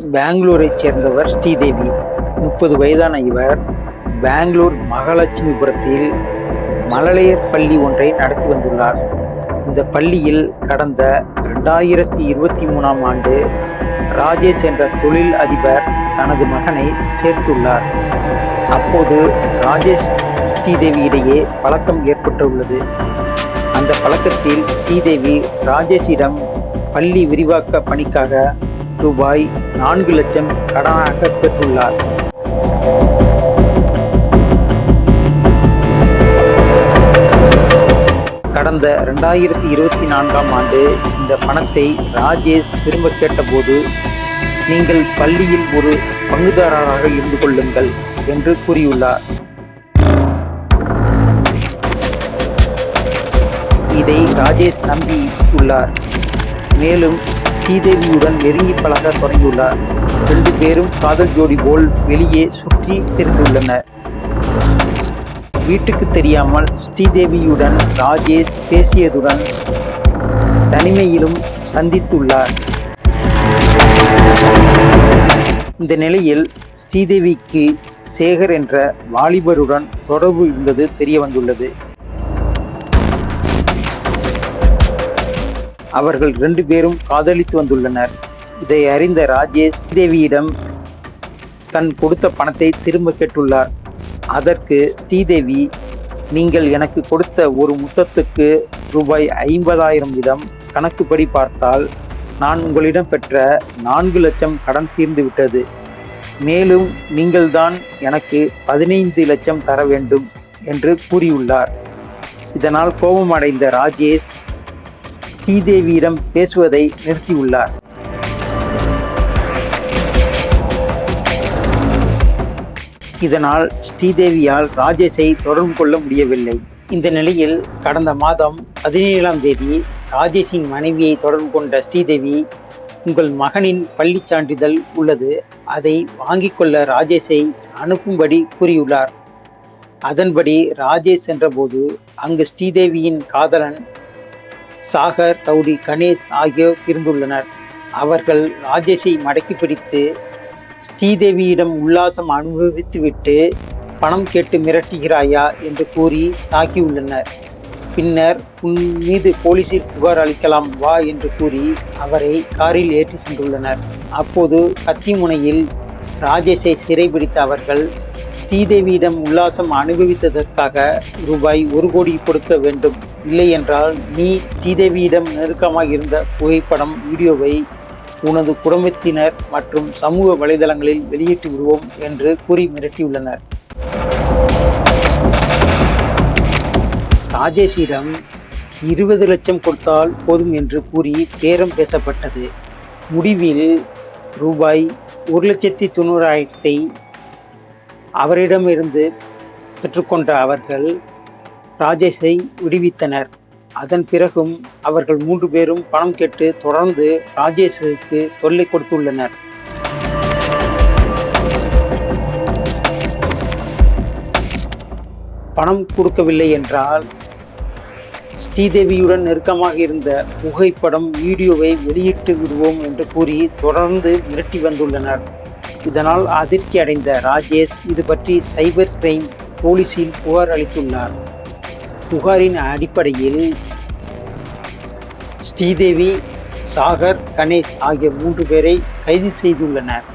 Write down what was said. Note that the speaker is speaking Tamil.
பெங்களூரைச் சேர்ந்தவர் ஸ்ரீதேவி. முப்பது வயதான இவர் பெங்களூர் மகாலட்சுமிபுரத்தில் மழலையர் பள்ளி ஒன்றை நடத்தி வந்துள்ளார். இந்த பள்ளியில் கடந்த ரெண்டாயிரத்தி இருபத்தி மூணாம் ஆண்டு ராஜேஷ் என்ற தொழில் அதிபர் தனது மகனை சேர்த்துள்ளார். அப்போது ராஜேஷ் ஸ்ரீதேவி இடையே பழக்கம் ஏற்பட்டுள்ளது. அந்த பழக்கத்தில் ஸ்ரீதேவி ராஜேஷிடம் பள்ளி விரிவாக்க பணிக்காக ரூபாய் நான்கு லட்சம் கடனாக பெற்றுள்ளார். கடந்த ரெண்டாயிரத்தி இருபத்தி நான்காம் ஆண்டு இந்த பணத்தை ராஜேஷ் திரும்ப கேட்டபோது நீங்கள் பள்ளியில் ஒரு பங்குதாரராக இருந்து கொள்ளுங்கள் என்று கூறியுள்ளார். இதை ராஜேஷ் நம்பி உள்ளார் மேலும் ஸ்ரீதேவியுடன் நெருங்கி பழக தொடங்கியுள்ளார். ரெண்டு பேரும் காதல் ஜோடி போல் வெளியே சுற்றி திரிந்துள்ளனர். வீட்டுக்கு தெரியாமல் ஸ்ரீதேவியுடன் ராஜேஷ் பேசியதுடன் தனிமையிலும் சந்தித்துள்ளார். இந்த நிலையில் ஸ்ரீதேவிக்கு சேகர் என்ற வாலிபருடன் தொடர்பு இருந்தது தெரிய வந்துள்ளது. அவர்கள் ரெண்டு பேரும் காதலித்து வந்துள்ளனர். இதை அறிந்த ராஜேஷ் ஸ்ரீதேவியிடம் தன் கொடுத்த பணத்தை திரும்ப கேட்டுள்ளார். அதற்கு ஸ்ரீதேவி நீங்கள் எனக்கு கொடுத்த ஒரு முத்தத்துக்கு ரூபாய் ஐம்பதாயிரம் இடம் கணக்குப்படி பார்த்தால் நான் உங்களிடம் பெற்ற நான்கு லட்சம் கடன் தீர்ந்து விட்டது. மேலும் நீங்கள்தான் எனக்கு பதினைந்து லட்சம் தர வேண்டும் என்று கூறியுள்ளார். இதனால் கோபமடைந்த ராஜேஷ் ஸ்ரீதேவியிடம் பேசுவதை நிறுத்தியுள்ளார். இதனால் ஸ்ரீதேவியால் ராஜேஷை தொடர்பு கொள்ள முடியவில்லை. இந்த நிலையில் கடந்த மாதம் பதினேழாம் தேதி ராஜேஷின் மனைவியை தொடர்பு கொண்ட ஸ்ரீதேவி உங்கள் மகனின் பள்ளி சான்றிதழ் உள்ளது. அதை வாங்கிக் கொள்ள ராஜேஷை அனுப்பும்படி கூறியுள்ளார். அதன்படி ராஜேஷ் சென்றபோது அங்கு ஸ்ரீதேவியின் காதலன் சாகர் ரவுடி கணேஷ் ஆகியோர் இருந்துள்ளனர். அவர்கள் ராஜேஷை மடக்கி பிடித்து ஸ்ரீதேவியிடம் உல்லாசம் அனுபவித்துவிட்டு பணம் கேட்டு மிரட்டுகிறாயா என்று கூறி தாக்கியுள்ளனர். பின்னர் உன் மீது போலீசில் புகார் அளிக்கலாம் வா என்று கூறி அவரை காரில் ஏற்றி சென்றுள்ளனர். அப்போது கத்திமுனையில் ராஜேஷை சிறைபிடித்த அவர்கள் ஸ்ரீதேவியிடம் உல்லாசம் அனுபவித்ததற்காக ரூபாய் ஒரு கோடி கொடுக்க வேண்டும் இல்லை என்றால் நீ ஸ்ரீதேவியிடம் நெருக்கமாக இருந்த புகைப்படம் வீடியோவை உனது குடும்பத்தினர் மற்றும் சமூக வலைதளங்களில் வெளியிட்டு விடுவோம் என்று கூறி மிரட்டியுள்ளனர். ராஜேஷிடம் இருபது லட்சம் கொடுத்தால் போதும் என்று கூறி பேரம் பேசப்பட்டது. முடிவில் ரூபாய் ஒரு லட்சத்தி தொண்ணூறாயிரத்தை அவரிடமிருந்து பெற்றுக்கொண்ட அவர்கள் ராஜேஷை விடுவித்தனர். அதன் பிறகும் அவர்கள் மூன்று பேரும் பணம் கேட்டு தொடர்ந்து ராஜேஷுக்கு தொல்லை கொடுத்துள்ளனர். பணம் கொடுக்கவில்லை என்றால் ஸ்ரீதேவியுடன் நெருக்கமாக இருந்த புகைப்படம் வீடியோவை வெளியிட்டு விடுவோம் என்று கூறி தொடர்ந்து மிரட்டி வந்துள்ளனர். இதனால் அதிர்ச்சி அடைந்த ராஜேஷ் இது பற்றி சைபர் கிரைம் போலீசில் புகார் அளித்துள்ளார். புகாரின் அடிப்படையில் ஸ்ரீதேவி சாகர் கணேஷ் ஆகிய மூன்று பேரை கைது செய்துள்ளனர்.